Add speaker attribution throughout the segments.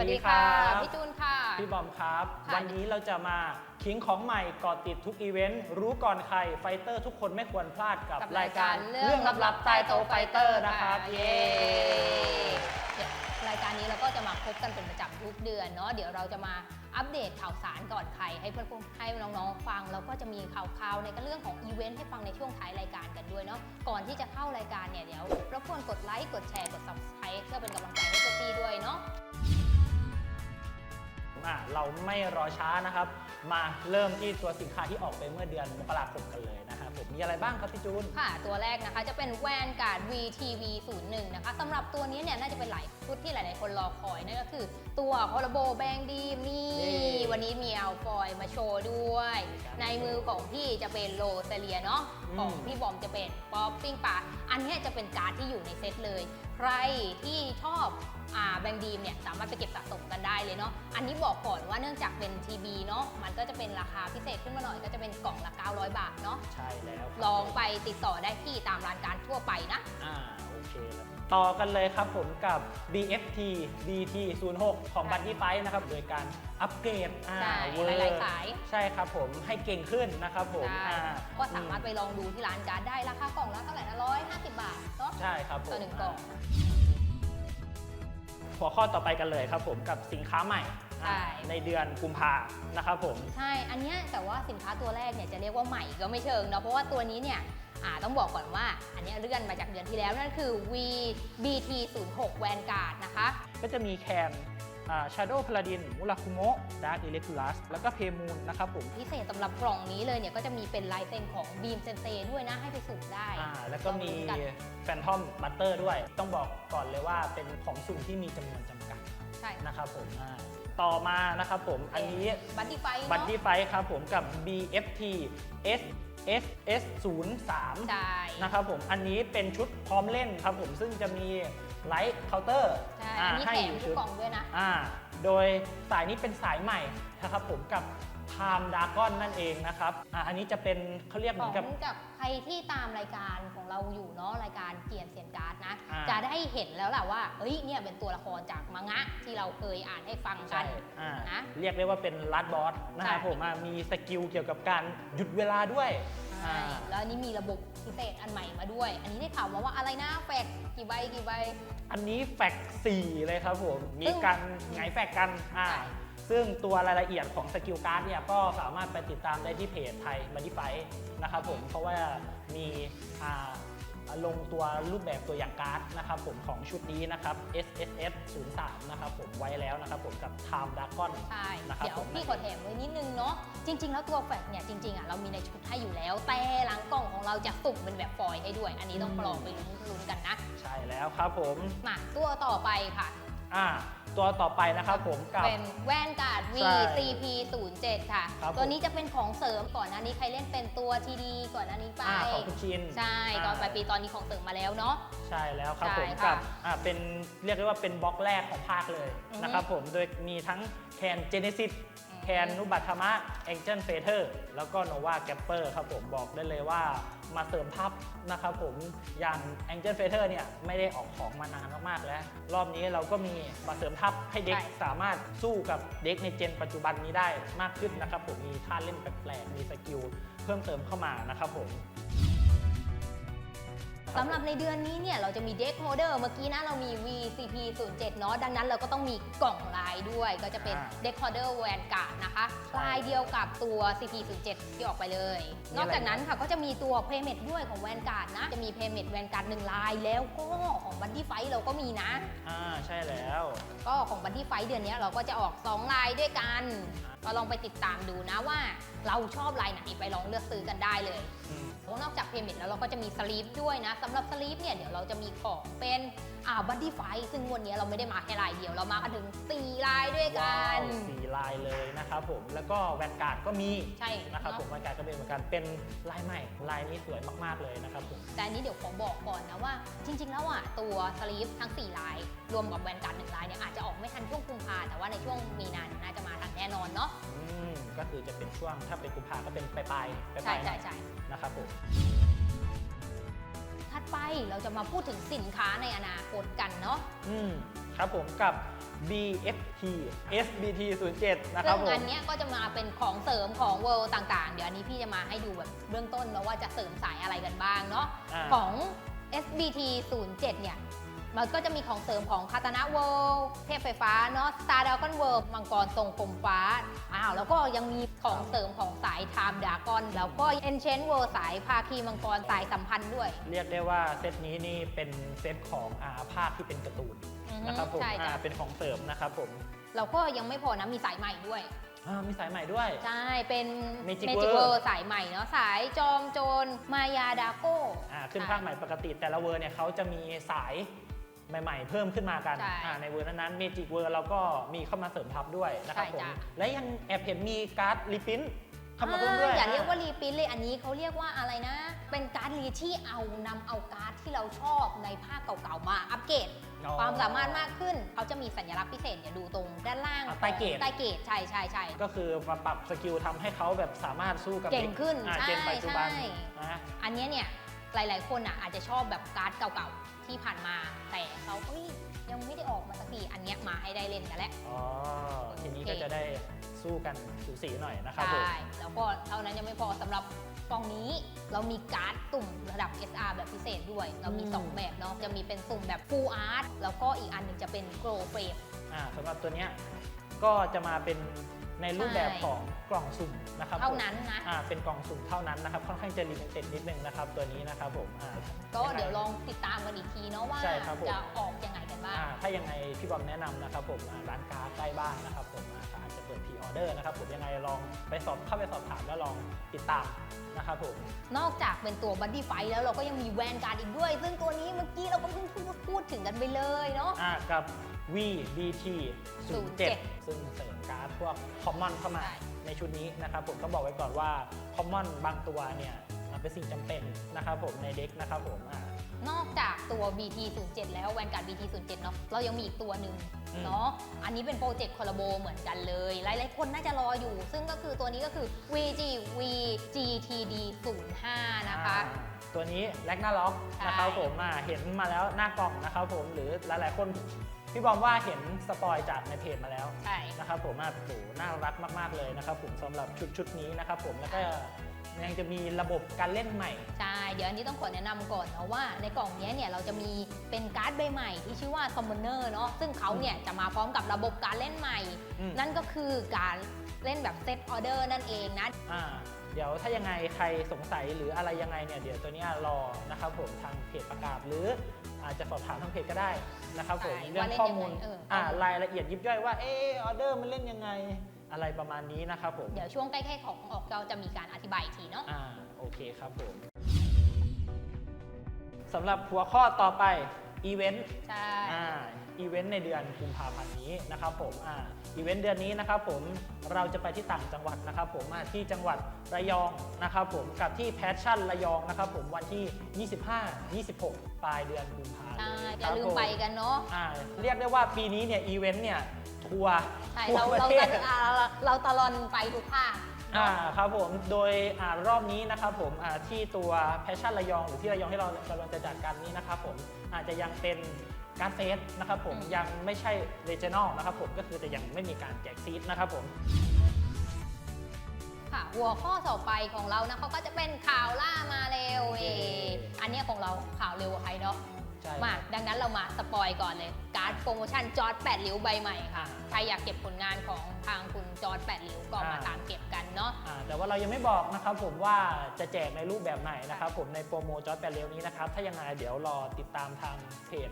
Speaker 1: สวัสดีค่ะ พี่จูนค่ะ
Speaker 2: พี่บอมครับ
Speaker 1: ค่ะ
Speaker 2: วันนี้เราจะมาขิงของใหม่ก่อติดทุกอีเวนต์ รู้ก่อนใคร ไฟเตอร์ทุกคนไม่ควรพลาดกับ
Speaker 1: กับ
Speaker 2: รายการ
Speaker 1: เรื่อง
Speaker 2: ลับๆใต้โต๊ะไฟเตอร์นะครับ
Speaker 1: เย้เนี่ยรายการนี้เราก็จะมาพบกันเป็นประจำทุกเดือนเนาะเดี๋ยวเราจะมาอัปเดตข่าวสารก่อนใครให้เพื่อนๆให้น้องๆฟังแล้วก็จะมีข่าวๆในเรื่องของอีเวนต์ให้ฟังในช่วงท้ายรายการกันด้วยเนาะก่อนที่จะเข้ารายการเนี่ยเดี๋ยวรบกวนกดไลค์กดแชร์กด subscribe เพื่อเป็นกำลังใจให้พวกพี่ด้วยเนาะ
Speaker 2: อะเราไม่รอช้านะครับ มาเริ่มที่ตัวสินค้าที่ออกไปเมื่อเดือนมกราคมกันเลยนะครับผมมีอะไรบ้างครับพี่จูน
Speaker 1: ค่ะ ตัวแรกนะคะจะเป็นแวนการ์ด VTV 01นะคะสำหรับตัวนี้เนี่ยน่าจะเป็นหลายชุดที่หลาย ๆ คนรอคอยนั่นก็คือ ตัวโคลโบแบงดีมนี่
Speaker 2: เย้
Speaker 1: วันนี้มีเอาฟอยล์มาโชว์ด้วย
Speaker 2: ครับ
Speaker 1: ในมือของพี่จะเป็นโรเซเลียเนาะ
Speaker 2: อืม
Speaker 1: ของพี่บอมจะเป็นป๊อปปิ้งปลา อันเนี้ยจะเป็นการ์ดที่อยู่ในเซตเลย ใครที่ชอบอ่าแบงดีมเนี่ยสามารถไปเก็บสะสมกันได้เลยเนาะ อันนี้บอกก่อนว่าเนื่องจากเป็น TB เนาะ มันก็จะเป็นราคาพิเศษขึ้นมาหน่อยก็จะเป็นกล่องละ 900 บาทเนาะ
Speaker 2: ใช่แล้วครับ
Speaker 1: ลองไปติดต่อได้ที่ตามร้านการทั่วไปนะ
Speaker 2: อ่าโอเคแล้วต่อกันเลยครับผมกับ BFT BT 06ของ
Speaker 1: ค่ะ
Speaker 2: บัตตี้ไฟนะครับ โดยการอัปเกรดอ่า
Speaker 1: ใช่
Speaker 2: เวอร์
Speaker 1: หลายๆสาย
Speaker 2: ใช่ครับผมให้เก่งขึ้นนะครับผม
Speaker 1: ได้
Speaker 2: อ่า
Speaker 1: ก็สามารถไปลองดูที่ร้านการ์ดได้ราคากล่องละเท่าไหร่นะร้อยห้าสิบบาทเนาะ
Speaker 2: ใช่ครับผม
Speaker 1: ต่อหนึ่งกล่อง
Speaker 2: หัวข้อต่อไปกันเลยครับผมกับสินค้าใหม่
Speaker 1: ใช่
Speaker 2: อ่าในเดือนกุมภานะครับผม
Speaker 1: ใช่ อันเนี้ยแต่ว่าสินค้าตัวแรกเนี่ยจะเรียกว่าใหม่ก็ไม่เชิงเนาะ เพราะว่าตัวนี้เนี่ย อ่าต้องบอกก่อนว่าอันเนี้ยเลื่อนมาจากเดือนที่แล้วนั่นคือ V BT 0 6 Vanguard นะคะ
Speaker 2: ก็จะมีแคนชาโดว์พลาดินมูราคุโมะดาร์ e อิเล็กทูลัสแล้วก็เพมูนนะครับผม
Speaker 1: พิเศษสำหรับกล่องนี้เลยเนี่ยก็จะมีเป็นลายเซ็นของ Beam Sensei ด้วยนะให้ไปสุ่มได้
Speaker 2: อ่าแล้วก็มี
Speaker 1: ลองลุ้นกัน
Speaker 2: แฟนทอมบัตเตอร์ด้วย ต้องบอกก่อนเลยว่าเป็นของสุ่มที่มีจำนวนจำกัด
Speaker 1: ใช่
Speaker 2: นะครับผมอ่าต่อมานะครับผมอันนี้
Speaker 1: บัตตี้ไฟ
Speaker 2: บัตตี้ไฟครับผมกับ BFT S S S 0
Speaker 1: ใช่
Speaker 2: 3นะครับผม อันนี้เป็นชุดพร้อมเล่นครับผมซึ่งจะมีไลท์เคาน์เตอร์
Speaker 1: ใช่ อันนี้แถมทุกกล่องด้วยนะ
Speaker 2: อ่า โดยสายนี้เป็นสายใหม่นะครับผมกับ Time Dragon นั่นเองนะครับอ่าอันนี้จะเป็นเขาเรียกเห
Speaker 1: ข
Speaker 2: มื
Speaker 1: อ
Speaker 2: องนกับ
Speaker 1: จากใครที่ตามรายการของเราอยู่เนาะรายการเกียนเสียนการ์ดนะ
Speaker 2: อ่า
Speaker 1: จะได้เห็นแล้วแหละว่าเอ้ยเนี่ยเป็นตัวละครจากมังงะที่เราเคยอ่านให้ฟังกั
Speaker 2: ใช่
Speaker 1: น
Speaker 2: อ่า
Speaker 1: นะ
Speaker 2: เรียกได้ว่าเป็นลัดบอสนะครับ
Speaker 1: ใช่
Speaker 2: ผมอะมีสกิลเกี่ยวกับการหยุดเวลาด้วย
Speaker 1: ใช่
Speaker 2: อ่า
Speaker 1: แล้วอันนี้มีระบบพิเศษอันใหม่มาด้วย อันนี้ได้ข่าวมาว่าอะไรนะแฟกกี่ใบกี่ใบ
Speaker 2: อันนี้แฟก4เลยครับผม มี
Speaker 1: ซึ่ง
Speaker 2: การไงายแฟกกันอ่า
Speaker 1: ใช่
Speaker 2: ซึ่งตัวรายละเอียดของสกิลการ์ดเนี่ยก็สามารถไปติดตามได้ที่เพจไทยบันดี้ไฟนะครับผมเพราะว่ามีอ่าลงตัวรูปแบบตัวอย่างการ์ดนะครับผมของชุดนี้นะครับ SSS 0 3นะครับผมไว้แล้วนะครับผมกับ Time Dragon
Speaker 1: ใช่
Speaker 2: นะครับ
Speaker 1: เดี๋ยว
Speaker 2: ผม
Speaker 1: พี่ขอแถมไว้นิดนึงเนาะจริง ๆ แล้วตัวแฟกเนี่ยจริง ๆอะเรามีในชุดให้อยู่แล้ว แต่หลังกล่องของเราจะสุ่มเป็นแบบฟอยล์ให้ด้วย อันนี้ต้องลองไปลุ้นๆกันนะ
Speaker 2: ใช่แล้วครับผม
Speaker 1: มาตัวต่อไปค่ะ
Speaker 2: อ่า ตัวต่อไปนะครับผมกับ
Speaker 1: เป็นแว่นการ์ด
Speaker 2: ใช่
Speaker 1: VCP 0 7ค่ะ
Speaker 2: ครับ
Speaker 1: ตัวนี้จะเป็นของเสริมก่อนหน้านี้ใครเล่นเป็นตัวทีดีก่อนหน้านี้ไป
Speaker 2: อ่าของคุณชิน
Speaker 1: ใช่ตอนปลายปีตอนนี้ของเสริมมาแล้วเนาะ
Speaker 2: ใช่แล้วครับ
Speaker 1: ใช่
Speaker 2: ผม
Speaker 1: ค่ะ
Speaker 2: กับอ่าเป็นเรียกได้ว่าเป็นบล็อกแรกของภาคเลย
Speaker 1: อือฮึ
Speaker 2: นะครับผมโดยมีทั้งแคนเจเนซิส
Speaker 1: อืม
Speaker 2: แคนนุบัตธรรมะแองเจิลเฟเธอร์แล้วก็โนวาแกปเปอร์ครับผมบอกได้เลยว่ามาเสริมทัพนะครับผมอย่างแองเจิลเฟเธอร์เนี่ยไม่ได้ออกของมานานมากๆแล้ว รอบนี้เราก็มีมาเสริมทัพให้เด็ก
Speaker 1: ใช่
Speaker 2: สามารถสู้กับเด็กในเจนปัจจุบันนี้ได้มากขึ้นนะครับผมมีท่าเล่นแปลกๆมีสกิลเพิ่มเติมเข้ามานะครับผม
Speaker 1: สำหรับในเดือนนี้เนี่ยเราจะมีเด็กโฮเดอร์เมื่อกี้นะเรามี VCP 0 7เนาะดังนั้นเราก็ต้องมีกล่องลายด้วย ก็จะเป็น
Speaker 2: อ่า
Speaker 1: เด็กโฮเดอร์แวนการ์ดนะคะ
Speaker 2: ใช่
Speaker 1: ลายเดียวกับตัว CP 0 7ที่ออกไปเลย
Speaker 2: มี
Speaker 1: นอกจาก
Speaker 2: อะไร
Speaker 1: นั้นค่ะก็จะมีตัวเพย์เมดด้วยของแวนการ์ดนะ จะมีเพย์เมดแวนการ์ดหนึ่งลายแล้วก็ของบันดี้ไฟเราก็มีนะ
Speaker 2: อ่าใช่แล้ว
Speaker 1: ก็ของบันที่ไฟเดือนนี้เราก็จะออก 2 ลายด้วยกัน ก็ลองไปติดตามดูนะว่าเราชอบลายไหนไปลองเลือกซื้อกันได้เลย
Speaker 2: อืม
Speaker 1: นอกจากเพย์เมดแล้วเราก็จะมีสลีปด้วยนะสำหรับสลีปเนี่ยเดี๋ยวเราจะมีของเป็นอ่าบันดี้ไฟซึ่งวันนี้เราไม่ได้มาแค่ลายเดียวเรามากันถึง 4 ลายด้วยกั
Speaker 2: ว้านวสี่ลายเลยนะครับผมแล้วก็แวนการ์ดก็มี
Speaker 1: ใช่
Speaker 2: นะครับ
Speaker 1: เนอะ
Speaker 2: ผมแวนการ์ดก็เป็นเหมือนกันเป็นลายใหม่ลายนี้สวยมากๆเลยนะครับผม
Speaker 1: แต่อันนี้เดี๋ยวขอบอกก่อนนะว่า จริง ๆ แล้วอะตัวสลีปทั้ง 4 ลาย รวมกับแวนการ์ดหนึ่งลายเนี่ยอาจจะออกไม่ทันช่วงกุมภาแต่ว่าในช่วงมีนาเนี่ยน่าจะมาทันแน่นอนเนาะ
Speaker 2: อืม ก็คือจะเป็นช่วงถ้าเป็นกุมภาก็เป็นปลายปลายๆปลายๆ
Speaker 1: ใช่
Speaker 2: หน่
Speaker 1: ใช่
Speaker 2: อย
Speaker 1: ใช่
Speaker 2: นะครับผม
Speaker 1: ถัดไปเราจะมาพูดถึงสินค้าในอนาคตกันเนาะ
Speaker 2: อืมครับผมกับ BFT SBT 07นะครั
Speaker 1: ซึ่
Speaker 2: บ
Speaker 1: ง
Speaker 2: ผม
Speaker 1: อันเนี้ยก็จะมาเป็นของเสริมของเวิลด์ต่างๆ เดี๋ยวอันนี้พี่จะมาให้ดูแบบเบื้องต้นเนาะว่าจะเสริมสายอะไรกันบ้างเนาะ
Speaker 2: อ่า
Speaker 1: ของ SBT 07เนี่ย มันก็จะมีของเสริมของคาตานะเวิลด์เทพไฟฟ้าเนาะ Star Dragon World มังกรทรงกลมฟ้าอ้าวแล้วก็ยังมีของเสริมของสาย Time Dragon แล้วก็ Enchant World สายภาคีมังกรสายสัมพันธ์ด้วย
Speaker 2: เรียกได้ว่าเซตนี้นี่เป็นเซตของอาภาคที่เป็นการ์ตูน
Speaker 1: อือฮึ
Speaker 2: นะครับผม
Speaker 1: ใช่จ้ะ
Speaker 2: อ่าเป็นของเสริมนะครับผม
Speaker 1: แล้วก็ยังไม่พอนะมีสายใหม่ด้วย
Speaker 2: อ่ามีสายใหม่ด้วย
Speaker 1: ใช่ เป็น
Speaker 2: Magic
Speaker 1: Magic
Speaker 2: World
Speaker 1: World สายใหม่เนาะสายจอมโจรมายาดาโก้
Speaker 2: อ่าขึ้นภาคใหม่ปกติแต่ละเวอร์เนี่ยเขาจะมีสาย ใหม่ๆ เพิ่มขึ้นมากัน
Speaker 1: ใช่
Speaker 2: อ่าในเวอร์นั้นๆเมจิกเวอร์เราก็มีเข้ามาเสริมทับด้วยนะครับ
Speaker 1: ใช่
Speaker 2: ผม
Speaker 1: จ้ะ
Speaker 2: และยังแอบเห็นมีการ์ดรีพินเข้ามาเพิ่มด้วย
Speaker 1: อ่าอย่าเรียกว่ารีปรินท์เลยอันนี้เขาเรียกว่าอะไรนะ เป็นการ์ดรีที่เอานำเอาการ์ดที่เราชอบในภาคเก่าๆมาอัปเกรด
Speaker 2: อ๋อ
Speaker 1: ความสามารถมากขึ้นเขาจะมีสัญลักษณ์พิเศษเดี๋ยวดูตรงด้านล่าง
Speaker 2: อ่าใต้เกรด
Speaker 1: ใต้เกรดใช่ใช่ใช่
Speaker 2: ก็คือมาปรับสกิลทำให้เขาแบบสามารถสู้กับ
Speaker 1: เก่งขึ้น
Speaker 2: อ่า
Speaker 1: ใช่
Speaker 2: เจนปัจจุบัน
Speaker 1: ใช่
Speaker 2: นะ
Speaker 1: อันเนี้ยเนี่ยหลาย ๆ คนอะอาจจะชอบแบบการ์ดเก่าๆ ที่ผ่านมา แต่เขาเอ้ยยังไม่ได้ออกมาสักทีอันเนี้ยมาให้ได้เล่นกันแล้ว
Speaker 2: อ๋อทีนี้
Speaker 1: โอเค
Speaker 2: ก็จะได้สู้กันสูสีหน่อยนะครับผม
Speaker 1: ใช่ แล้วก็เท่านั้นยังไม่พอสำหรับกล่องนี้เรามีการ์ดตุ่มระดับ SR แบบพิเศษด้วย เรามี
Speaker 2: อืม
Speaker 1: 2 แบบเนาะจะมีเป็นสุ่มแบบ Full Art แล้วก็อีกอันหนึงจะเป็น Grow Frame
Speaker 2: อ่าสำหรับตัวเนี้ยก็จะมาเป็น ในรูปแบบ
Speaker 1: ใช่
Speaker 2: ของกล่องสุ่มนะครับผม
Speaker 1: เท่านั้นนะ
Speaker 2: อ่าเป็นกล่องสุ่มเท่านั้นนะครับค่อนข้างจะลิมิเต็ดนิดนึงนะครับตัวนี้นะครับผมอ่า
Speaker 1: ก็เดี๋ยวลองติดตามกันอีกทีเนาะว่า
Speaker 2: ใช่ครับผม
Speaker 1: จะออกยังไงกันบ้าง
Speaker 2: อ่าถ้ายังไงพี่บอมแนะนำนะครับผมอ่าร้านค้าใกล้บ้านนะครับผมอ่าอาจจะ เปิดพรีออเดอร์นะครับผมยังไงลองไปสอบเข้าไปสอบถามแล้วลองติดตามนะครับผม
Speaker 1: นอกจากเป็นตัว Buddy Fight แล้วเราก็ยังมีแวนการ์ดอีกด้วย ซึ่งตัวนี้เมื่อกี้เราก็เพิ่งพูดพูดถึงกันไปเลยเนาะ
Speaker 2: อ่ากับ VBT 07 ซึ่งเสริมการ์ดพวกคอมมอนเข้ามา
Speaker 1: ใช่
Speaker 2: ในชุดนี้นะครับผมก็บอกไว้ก่อนว่าคอมมอนบางตัวเนี่ยอ่าเป็นสิ่งจำเป็นนะครับผมในเด็กนะครับผมอ่า
Speaker 1: นอกจากตัว BT07 แล้วแวนการ์ด BT07 เนาะเรายังมีอีกตัวหนึ่ง
Speaker 2: อืม
Speaker 1: เนาะอันนี้เป็นโปรเจกต์คอลลาโบเหมือนกันเลย หลายๆคนน่าจะรออยู่ ซึ่งก็คือตัวนี้ก็คือ VG VGTD 05นะคะ
Speaker 2: อ่าตัวนี้แลกหน้าล็อก
Speaker 1: ใช่
Speaker 2: นะครับผมอ่าเห็นมาแล้วหน้ากล่องนะครับผมหรือหลายๆคนพี่บอมว่าเห็นสปอยจากในเพจมาแล้ว
Speaker 1: ใช่
Speaker 2: นะครับผมอะโหน่ารักมาก ๆ เลยนะครับผมสำหรับชุดชุดนี้นะครับผมแล้วก็ ยังจะมีระบบการเล่นใหม่
Speaker 1: ใช่ เดี๋ยวอันนี้ต้องขอแนะนำก่อนเนาะว่าในกล่องเนี้ยเนี่ยเราจะมีเป็นการ์ดใบใหม่ที่ชื่อว่า Summoner เนาะซึ่งเขาเนี่ยจะมาพร้อมกับระบบการเล่นใหม่
Speaker 2: อืม
Speaker 1: นั่นก็คือการเล่นแบบเซตออเดอร์นั่นเองนะ
Speaker 2: อ่าเดี๋ยวถ้ายังไงใครสงสัยหรืออะไรยังไงเนี่ยเดี๋ยวตัวเนี้ยรอนะครับผมทางเพจประกาศหรืออาจจะสอบถามทางเพจก็ได้นะครับผม
Speaker 1: ใช่
Speaker 2: เรื่อง
Speaker 1: ว่าเล่น
Speaker 2: ข้อ
Speaker 1: ยังไง
Speaker 2: มูล
Speaker 1: เออ
Speaker 2: อ่า
Speaker 1: ข้อมูล
Speaker 2: รายละเอียดยิบย่อยว่าเออออเดอร์มันเล่นยังไง อะไรประมาณนี้นะครับผม
Speaker 1: เดี๋ยวช่วงใกล้ๆของออกเราจะมีการอธิบายอีกทีเนาะ
Speaker 2: อ่า โอเคครับผมสำหรับหัวข้อต่อไปอีเวนต์
Speaker 1: ใช่
Speaker 2: อ่า อีเวนต์ในเดือนกุมภาพันธ์นี้นะครับผม อ่า อีเวนต์เดือนนี้นะครับผม เราจะไปที่ต่างจังหวัดนะครับผมอ่าที่จังหวัดระยองนะครับผม กับที่แพชชั่นระยองนะครับผมวันที่ 25-26 ปลายเดือนกุมภาพันธ์
Speaker 1: ใช่
Speaker 2: นี้
Speaker 1: อย่าลืม
Speaker 2: ครับผ
Speaker 1: ไปกันเนาะ
Speaker 2: อ่า เรียกได้ว่าปีนี้เนี่ยอีเวนต์เนี่ย ทัวร์
Speaker 1: ใช่
Speaker 2: ทั่ว
Speaker 1: เรา
Speaker 2: ประ
Speaker 1: เรา
Speaker 2: เท
Speaker 1: จะ
Speaker 2: ศ
Speaker 1: อ่าเราเราตะลอนไปทุกภาค
Speaker 2: อ่าครับผมโดยอ่ารอบนี้นะครับผมอ่าที่ตัวแพชชั่นระยองหรือที่ระยองที่เรากำลังจะจัดกันนี้นะครับผมอาจจะยังเป็นการดเฟสนะครับผม
Speaker 1: อืม
Speaker 2: ยังไม่ใช่เรเจนอลนะครับผมก็คือจะยังไม่มีการแจกซีดนะครับผม
Speaker 1: ค่ะ หัวข้อต่อไปของเรานะเขาก็จะเป็นข่าวล่ามาเร็วเอ
Speaker 2: เย้
Speaker 1: อันเนี้ยของเราข่าวเร็วกว่าใครเนาะ
Speaker 2: ใช่
Speaker 1: มาดังนั้นเรามาสปอยก่อนเลย การ์ดโปรโมชั่นจอร์ด8ริ้วใบใหม่ค่ะ ใครอยากเก็บผลงานของทางคุณจอร์ด8ริ้วก็มาตามเก็บกันเนาะ
Speaker 2: อ่าแต่ว่าเรายังไม่บอกนะครับผมว่าจะแจกในรูปแบบไหนนะครับผมในโปรโมจอร์ดแปดเร็วนี้นะครับ ถ้ายังไงเดี๋ยวรอติดตามทางเพจ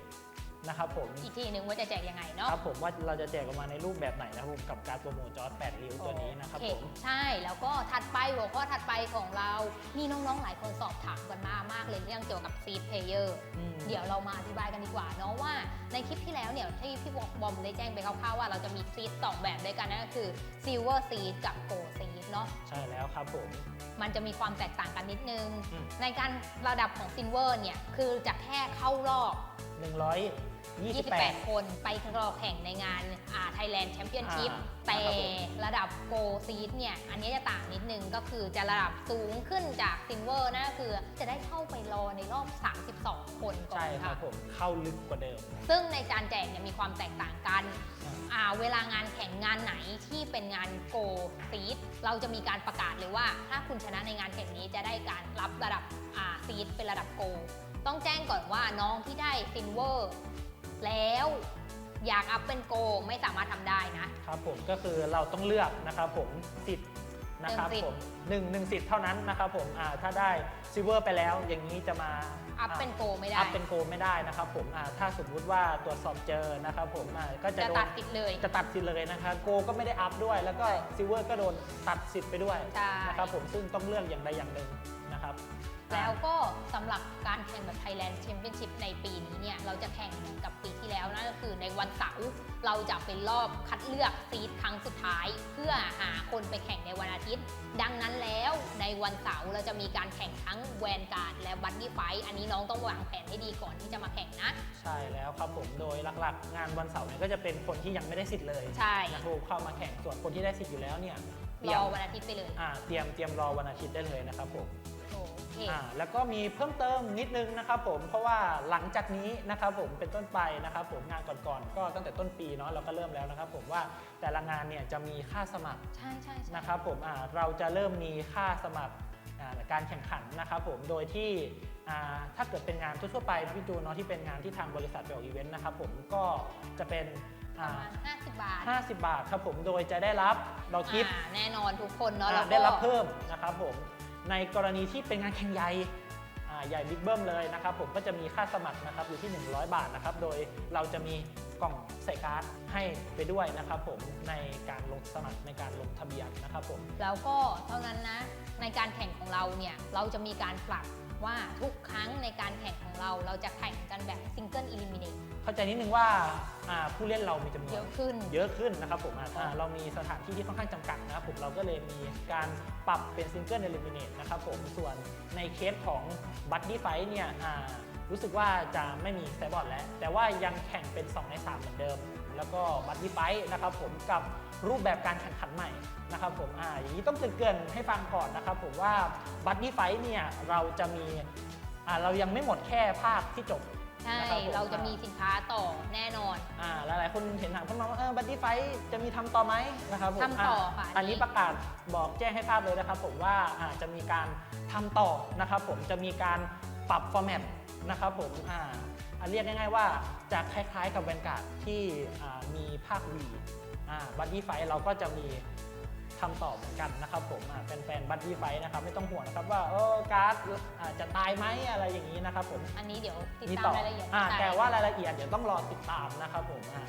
Speaker 2: นะครับผม
Speaker 1: อีกทีนึงว่าจะแจกยังไงเนาะ
Speaker 2: ครับผมว่าเราจะแจกออกมาในรูปแบบไหนนะครับผมกับการดโปรโมจอร์ดแปดริ้วตัวนี้นะครับ
Speaker 1: โอ
Speaker 2: ผม
Speaker 1: ใช่แล้วก็ถัดไปหัวข้อถัดไปของเรา มีน้องๆหลายคนสอบถามกันมามากเลยเรื่องเกี่ยวกับซีดเพลเยอร์
Speaker 2: อืม
Speaker 1: เดี๋ยวเรามาอธิบายกันดีกว่าเนาะว่าในคลิปที่แล้วเนี่ยที่พี่บอมได้แจ้งไปคร่าวๆว่าเราจะมีซีดสองแบบด้วยกันนั่นก็คือ Silver Seed กับ Gold Seed เนาะ
Speaker 2: ใช่แล้วครับผม
Speaker 1: มันจะมีความแตกต่างกันนิดนึง
Speaker 2: อืม
Speaker 1: ในการระดับของ Silver เนี่ย คือจะแค่เข้ารอบ
Speaker 2: 100
Speaker 1: 28 คนไปรอแข่งในงานอ่า Thailand Championship
Speaker 2: อ่า
Speaker 1: แต่
Speaker 2: ครับผม
Speaker 1: ระดับโกซีดเนี่ย อันนี้จะต่างนิดนึงก็คือจะระดับสูงขึ้นจากซิ l เวอร์นั่นก็คือจะได้เข้าไปรอในรอบ 32 คนก่อ
Speaker 2: ใช่
Speaker 1: น
Speaker 2: ครั
Speaker 1: ค่ะ
Speaker 2: บผมเข้าลึกกว่าเดิม
Speaker 1: ซึ่งในการแจกเนี่ยมีความแตกต่างกัน
Speaker 2: อ่า
Speaker 1: อ่าเวลางานแข่งงานไหนที่เป็นงานโกซีดเราจะมีการประกาศเลยว่า ถ้าคุณชนะในงานแข่งนี้จะได้การรับระดับอ่าซีดเป็นระดับโก ต้องแจ้งก่อนว่าน้องที่ได้ซิลเวอร์ แล้วอยากอัพเป็นโกไม่สามารถทำได้นะ
Speaker 2: ครับผมก็คือเราต้องเลือกนะครับผมสิทธิ์นะครับ
Speaker 1: หนึ่งสิทธิ์
Speaker 2: ผมหนึ่งหนึ่งสิทธิ์เท่านั้นนะครับผมอ่าถ้าได้ซิเวอร์ไปแล้วอย่างนี้จะมา
Speaker 1: อัพเป็นโกไม่ได้
Speaker 2: อัพเป็นโกไม่ได้นะครับผมอ่าถ้าสมมุติว่าตรวจสอบเจอนะครับผมอ่าก็จะ
Speaker 1: จะ
Speaker 2: โด
Speaker 1: ตั
Speaker 2: น
Speaker 1: ดติดเลย
Speaker 2: จะตัดสิทธิ์เลยนะครับโกก็ไม่ได้อัพด้วย แล้วก็ซิเวอร์ก็โดนตัดสิทธิ์ไปด้วย
Speaker 1: ใช่
Speaker 2: นะครับผมซึ่งต้องเลือกอย่างใดอย่างหนึ่งนะครับ
Speaker 1: แล้วก็สำหรับการแข่งแบบ Thailand Championship ในปีนี้เนี่ยเราจะแข่งเหมือนกับปีที่แล้วนั่นก็คือในวันเสาร์เราจะเป็นรอบคัดเลือกซีดครั้งสุดท้าย เพื่อหาคนไปแข่งในวันอาทิตย์ ดังนั้นแล้วในวันเสาร์เราจะมีการแข่งทั้งแวนการ์ดและบัตตี้ไฟอันนี้น้องต้องวางแผนให้ดีก่อนที่จะมาแข่งนะ
Speaker 2: ใช่แล้วครับผมโดยหลักๆ งานวันเสาร์เนี่ยก็จะเป็นคนที่ยังไม่ได้สิทธิ์เลย
Speaker 1: ใช่
Speaker 2: นะครับผมเข้ามาแข่งส่วนคนที่ได้สิทธิ์อยู่แล้วเนี่ยเต
Speaker 1: ร
Speaker 2: รีย
Speaker 1: อ
Speaker 2: ม
Speaker 1: วันอาทิตย์ไปเลย
Speaker 2: อ่าเตรียมเตรียมรอวันอาทิตย์ได้เลยนะครับผม
Speaker 1: โอ เค
Speaker 2: อ่าแล้วก็มีเพิ่มเติมนิดนึงนะครับผมเพราะว่าหลังจากนี้นะครับผมเป็นต้นไปนะครับผมงานก่อนๆก็ตั้งแต่ต้นปีเนาะเราก็เริ่มแล้วนะครับผมว่าแต่ละงานเนี่ยจะมีค่าสมัคร
Speaker 1: ใช่ใช่ใช่
Speaker 2: นะครับผมอ่าเราจะเริ่มมีค่าสมัครอ่าการแข่งขันนะครับผมโดยที่อ่าถ้าเกิดเป็นงานทั่วๆไปนะพี่จูนเนาะที่เป็นงานที่ทางบริษัทไปออกอีเวนต์นะครับผมก็จะเป็น
Speaker 1: ประ
Speaker 2: อ่า
Speaker 1: มาณ50 บาท
Speaker 2: 50 บาทครับผมโดยจะได้รับเราคิด
Speaker 1: อ่าแน่นอนทุกคนเนาะ
Speaker 2: อ่า
Speaker 1: แล้วก็
Speaker 2: ได้รับเพิ่มนะครับผม ในกรณีที่เป็นงานแข่งใหญ่ใหญ่บิ๊กเบิ้มเลยนะครับผมก็จะมีค่าสมัครนะครับอยู่ที่ 100 บาทนะครับโดยเราจะมีกล่องใส่การ์ดให้ไปด้วยนะครับผมในการลงสมัครในการลงทะเบียนนะครับผม
Speaker 1: แล้วก็เท่านั้นนะในการแข่งของเราเนี่ยเราจะมีการปรับ ว่าทุกครั้งในการแข่งของเราเราจะแข่งกันแบบซิงเกิลอิลิมิเนต
Speaker 2: เข้าใจนิดนึงว่าอ่าผู้เล่นเรามีจำนว
Speaker 1: เย
Speaker 2: น
Speaker 1: อะขึ้น
Speaker 2: เยอะขึ้นนะครับผมอ่าอ่าเรามีสถานที่ที่ค่อนข้างจำกัดนะครับผมเราก็เลยมีการปรับเป็นซิงเกิลเอลิมิเนตนะครับผมส่วนในเคสของบัตตี้ไฟเนี่ยอ่ารู้สึกว่าจะไม่มีไซบอร์ดแล้ว แต่ว่ายังแข่งเป็น 2 ใน 3 เหมือนเดิม แล้วก็บัตตี้ไฟนะครับผมกับรูปแบบการแข่งขันใหม่นะครับผมอ่าอย่างนี้ต้องเกรินๆให้ฟังก่อนนะครับผมว่าบัตตี้ไฟเนี่ยเราจะมีอ่าเรายังไม่หมดแค่ภาคที่จบ
Speaker 1: ใช่
Speaker 2: นะครับผม
Speaker 1: เราจะมีสินค้าต่อแน่นอน
Speaker 2: อ่า หลายๆ คนเห็นถามเข้ามาว่าเออบัตตี้ไฟจะมีทำต่อไหมนะครับผม
Speaker 1: ทำต่อค่ะ
Speaker 2: อันนี้
Speaker 1: อันนี้
Speaker 2: ประกาศบอกแจ้งให้ทราบเลยนะครับผมว่าอ่าจะมีการทำต่อนะครับผม จะมีการปรับฟอร์แมตนะครับผม อ่าอ่า เรียกง่าย ๆ ว่าจะคล้ายๆกับแวนการ์ดที่อ่ามีภาควีบัตตี้ไฟเราก็จะมีทำต่อเหมือนกันนะครับผมอ่าแฟนๆบัตตี้ไฟนะครับไม่ต้องห่วงนะครับว่าเออการ์ดอ่าจะตายไหมอะไรอย่างนี้นะครับผม
Speaker 1: อันนี้เดี๋ยวติด
Speaker 2: มี
Speaker 1: ตาม
Speaker 2: ต่อ
Speaker 1: รายละเอียด
Speaker 2: อ่า
Speaker 1: ใช่
Speaker 2: แต่ว่ารายละเอียดเดี๋ยวต้องรอติดตามนะครับผมอ่า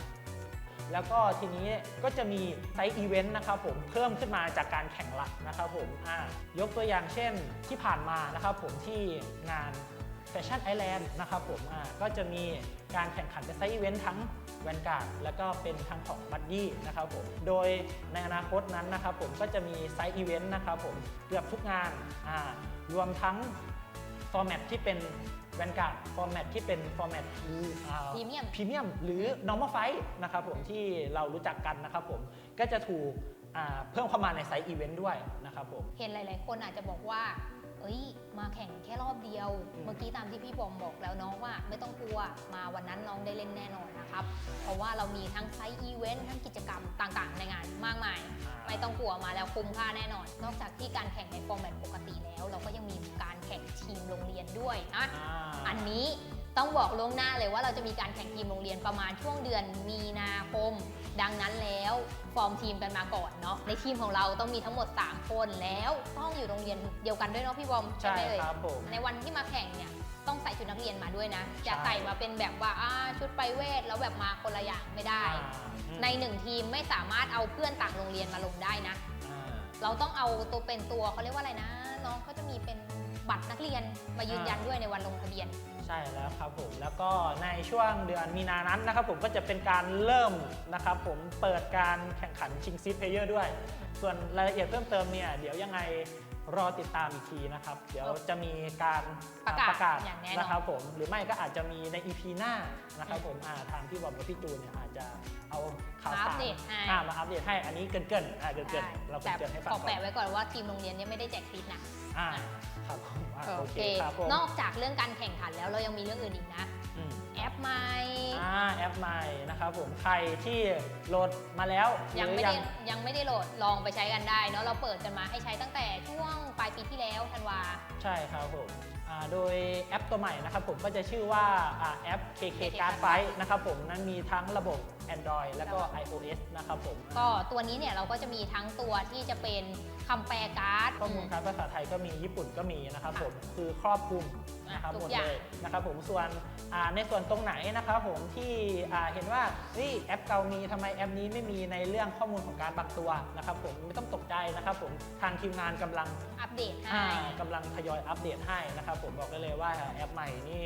Speaker 2: แล้วก็ทีนี้ก็จะมีไซต์อีเวนต์นะครับผมเพิ่มขึ้นมาจากการแข่งหลักนะครับผมอ่ายกตัวอย่างเช่นที่ผ่านมานะครับผมที่งาน แฟชั่นไอแลนด์นะครับผมอ่าก็จะมีการแข่งขันเป็นไซต์อีเวนต์ทั้งแวนการ์ดแล้วก็เป็นทางของบัดดี้นะครับผมโดยในอนาคตนั้นนะครับผมก็จะมีไซต์อีเวนต์นะครับผมเกือบทุกงานอ่ารวมทั้งฟอร์แมตที่เป็นแวนการ์ดฟอร์แมตที่เป็นฟอร์แมต
Speaker 1: พรีเมียม
Speaker 2: พรีเมียมหรือ normal fight นะครับผมที่เรารู้จักกันนะครับผมก็จะถูกอ่าเพิ่มเข้ามาในไซต์อีเวนต์ด้วยนะครับผม
Speaker 1: เห็นหลาย ๆ คนอาจจะบอกว่า เอ้ย มาแข่งแค่รอบเดียว
Speaker 2: อืม
Speaker 1: เมื่อกี้ตามที่พี่บอมบอกแล้วน้องว่า ไม่ต้องกลัวมาวันนั้นน้องได้เล่นแน่นอนนะครับ เพราะว่าเรามีทั้งไซต์อีเวนต์ทั้งกิจกรรมต่างๆ ในงานมากมาย ไม่ต้องกลัวมาแล้วคุ้มค่าแน่นอน นอกจากที่การแข่งในฟอร์แมตปกติแล้ว เราก็ยังมีการแข่งทีมโรงเรียนด้วยนะ
Speaker 2: อ่า
Speaker 1: อันนี้ต้องบอกล่วงหน้าเลยว่าเราจะมีการแข่งทีมโรงเรียนประมาณช่วงเดือนมีนาคม ดังนั้นแล้ว ฟอร์มทีมกันมาก่อนเนาะในทีมของเราต้องมีทั้งหมด 3 คนแล้วต้องอยู่โรงเรียนเดียวกันด้วยเนาะพี่บอม
Speaker 2: ใช่
Speaker 1: ไหมเอ่ย
Speaker 2: ครับผม
Speaker 1: ในวันที่มาแข่งเนี่ยต้องใส่ชุดนักเรียนมาด้วยนะ
Speaker 2: ใช่
Speaker 1: จะใส่มาเป็นแบบว่าอ่าชุดไปเวทแล้วแบบมาคนละอย่างไม่ได้
Speaker 2: อ่าอืม
Speaker 1: ในหนึ่งทีมไม่สามารถเอาเพื่อนต่างโรงเรียนมาลงได้นะ
Speaker 2: อ่า
Speaker 1: เราต้องเอาตัวเป็นตัวเขาเรียกว่าอะไรนะ น้องเขาจะมีเป็นบัตรนักเรียนมายืนยันด้วยในวันลงทะเบียน
Speaker 2: ใช่แล้วครับผมแล้วก็ในช่วงเดือนมีนานั้นนะครับผมก็จะเป็นการเริ่มนะครับผมเปิดการแข่งขันชิงซีเพเยอร์ด้วย ส่วนรายละเอียดเพิ่มเติมเนี่ยเดี๋ยวยังไง รอติดตามอีกทีนะครับ เดี๋ยวจะมีการ
Speaker 1: ประกาศ
Speaker 2: ประกาศ
Speaker 1: อย่างแน่นอน
Speaker 2: นะครับผมหรือไม่ก็อาจจะมีใน EP หน้านะครับผมอ่าทางพี่บอมกับพี่จูนเนี่ยอาจจะเอาข่าว
Speaker 1: มาอั
Speaker 2: สา
Speaker 1: ป
Speaker 2: ร
Speaker 1: เดตให้
Speaker 2: อ่ามาอัปเดตให้อันนี้เกินเกินๆอ่าเกินเกิน
Speaker 1: ใช่
Speaker 2: ๆเรา
Speaker 1: แต่
Speaker 2: เกินๆให้ฟัง
Speaker 1: ขอ
Speaker 2: ก่อ
Speaker 1: แปะ
Speaker 2: น
Speaker 1: ไว้ก่อนว่าทีมโรงเรียนเนี่ยไม่ได้แจกฟิตนะ
Speaker 2: อ่าครับผมอ่า
Speaker 1: โอ
Speaker 2: โอ
Speaker 1: เค
Speaker 2: เคครับผม
Speaker 1: นอกจากเรื่องการแข่งขันแล้วเรายังมีเรื่องอื่นอีกนะ
Speaker 2: อืม
Speaker 1: แอป ใหม่
Speaker 2: อ่าแอปใหม่นะครับผมใครที่โหลดมาแล้ว
Speaker 1: ยัง
Speaker 2: หรือ
Speaker 1: ไม่ได้ยังไม่ได้โหลดลองไปใช้กันได้เนาะเราเปิดกันมาให้ใช้ตั้งแต่ช่วงปลายปีที่แล้วธันวา
Speaker 2: ใช่ครับผมอ่า โดยแอปตัวใหม่นะครับผมก็จะชื่อว่าอ่าแอป KK Card Fight นะครับผมนั้นมีทั้งระบบ Android แล้วก็ iOS นะครับผม
Speaker 1: ก็ตัวนี้เนี่ยเราก็จะมีทั้งตัวที่จะเป็นคำแปลการ์ด
Speaker 2: ข้อมูลการภาษาไทยก็มีญี่ปุ่นก็มีนะครับผมคือครอบคลุมนะครับ
Speaker 1: ทุ
Speaker 2: ห
Speaker 1: ก
Speaker 2: มด
Speaker 1: อย่าง
Speaker 2: เลยนะครับผมส่วนอ่าในส่วนตรงไหนนะครับผมที่อ่าเห็นว่าเฮ้ยแอปเก่ามีทำไมแอปนี้ไม่มีในเรื่องข้อมูลของการบางตัวนะครับผมไม่ต้องตกใจนะครับผมทางทีมงานกำลัง
Speaker 1: อัปเดตให้
Speaker 2: อ่ากำลังทยอยอัปเดตให้นะครับผมบอกได้เลยว่าแอปใหม่นี่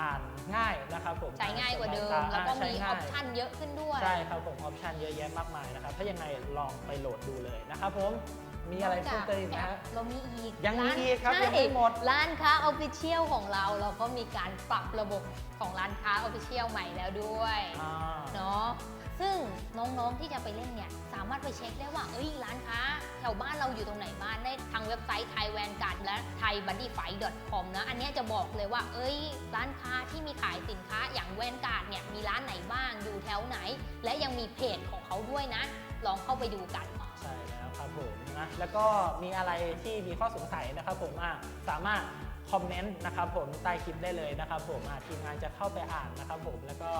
Speaker 2: อ่านง่ายนะครับผม
Speaker 1: ใช้ง่ายกว่าเดิม
Speaker 2: อ่
Speaker 1: แล้วก็มี
Speaker 2: ใช้
Speaker 1: อ
Speaker 2: ง่า
Speaker 1: อยปชั่นเยอะขึ้นด้วย
Speaker 2: ใช่ครับผมออปชันเยอะแยะมากมายนะครับ ถ้ายังไงลองไปโหลดดูเลยนะครับผมมีอะไรเพิ่มเติมอีกไหมฮะ
Speaker 1: เรามีอีก
Speaker 2: ยังมี
Speaker 1: ร้าน
Speaker 2: อีกครับ
Speaker 1: ใช่
Speaker 2: ยังไม่หมด
Speaker 1: ร้านค้าออฟฟิเชียลของเราเราก็มีการปรับระบบของร้านค้าออฟฟิเชียลใหม่แล้วด้วย
Speaker 2: อ่า
Speaker 1: เนาะ ซึ่งน้องๆที่จะไปเล่นเนี่ยสามารถไปเช็คได้ว่าเอ้ยร้านค้าแถวบ้านเราอยู่ตรงไหนบ้างได้ทางเว็บไซต์ Thai Vanguard และ thaibuddyfight.com นะ อันนี้จะบอกเลยว่า เอ้ย ร้านค้าที่มีขายสินค้าอย่างแวนการ์ดเนี่ยมีร้านไหนบ้างอยู่แถวไหน และยังมีเพจของเขาด้วยนะ ลองเข้าไปดูกัน
Speaker 2: ใช่แล้วครับผมนะแล้วก็มีอะไรที่มีข้อสงสัยนะครับผมอะสามารถ คอมเมนต์นะครับผมใต้คลิปได้เลยนะครับผมอะทีมงานจะเข้าไปอ่านนะครับผมแล้วก็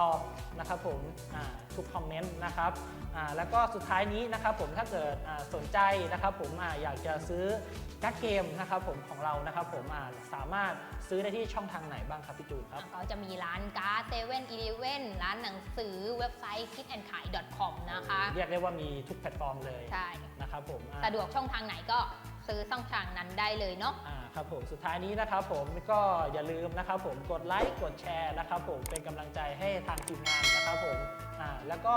Speaker 2: ตอบนะครับผมอะทุกคอมเมนต์นะครับอะแล้วก็สุดท้ายนี้นะครับผมถ้าเกิดอะสนใจนะครับผมอะอยากจะซื้อการ์ดเกมนะครับผมของเรานะครับผมอะสามารถซื้อได้ที่ช่องทางไหนบ้างครับพี่จูนครับ
Speaker 1: ก็จะมีร้านการ์ดเซเว่นอีเลเว่นร้านหนังสือเว็บไซต์ kidandkai.com นะคะ
Speaker 2: เรียกได้ว่ามีทุกแพลตฟอร์มเลย
Speaker 1: ใช่
Speaker 2: นะครับผมอะ
Speaker 1: สะดวกช่องทางไหนก็ซื้อช่องทางนั้นได้เลยเนาะ
Speaker 2: อ่า ครับผมสุดท้ายนี้นะครับผมก็อย่าลืมนะครับผมกดไลค์กดแชร์นะครับผมเป็นกำลังใจให้ทางทีมงานนะครับผมอ่าแล้วก็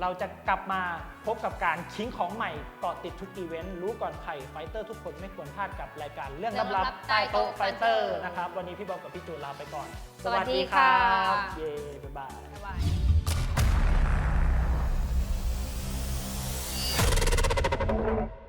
Speaker 2: เราจะกลับมาพบกับการคิงของใหม่ต่อติดทุกอีเวนต์รู้ก่อนใครไฟเตอร์ทุกคนไม่ควรพลาดกับรายการเรื่อง
Speaker 1: ลับ
Speaker 2: ๆใต้โต๊ะไฟเตอร์นะครับวันนี้พี่บอมกับพี่จูนลาไปก่อน
Speaker 1: สวัสดีครับ
Speaker 2: เย้บ๊ายบาย
Speaker 1: บ๊ายบาย Thank you.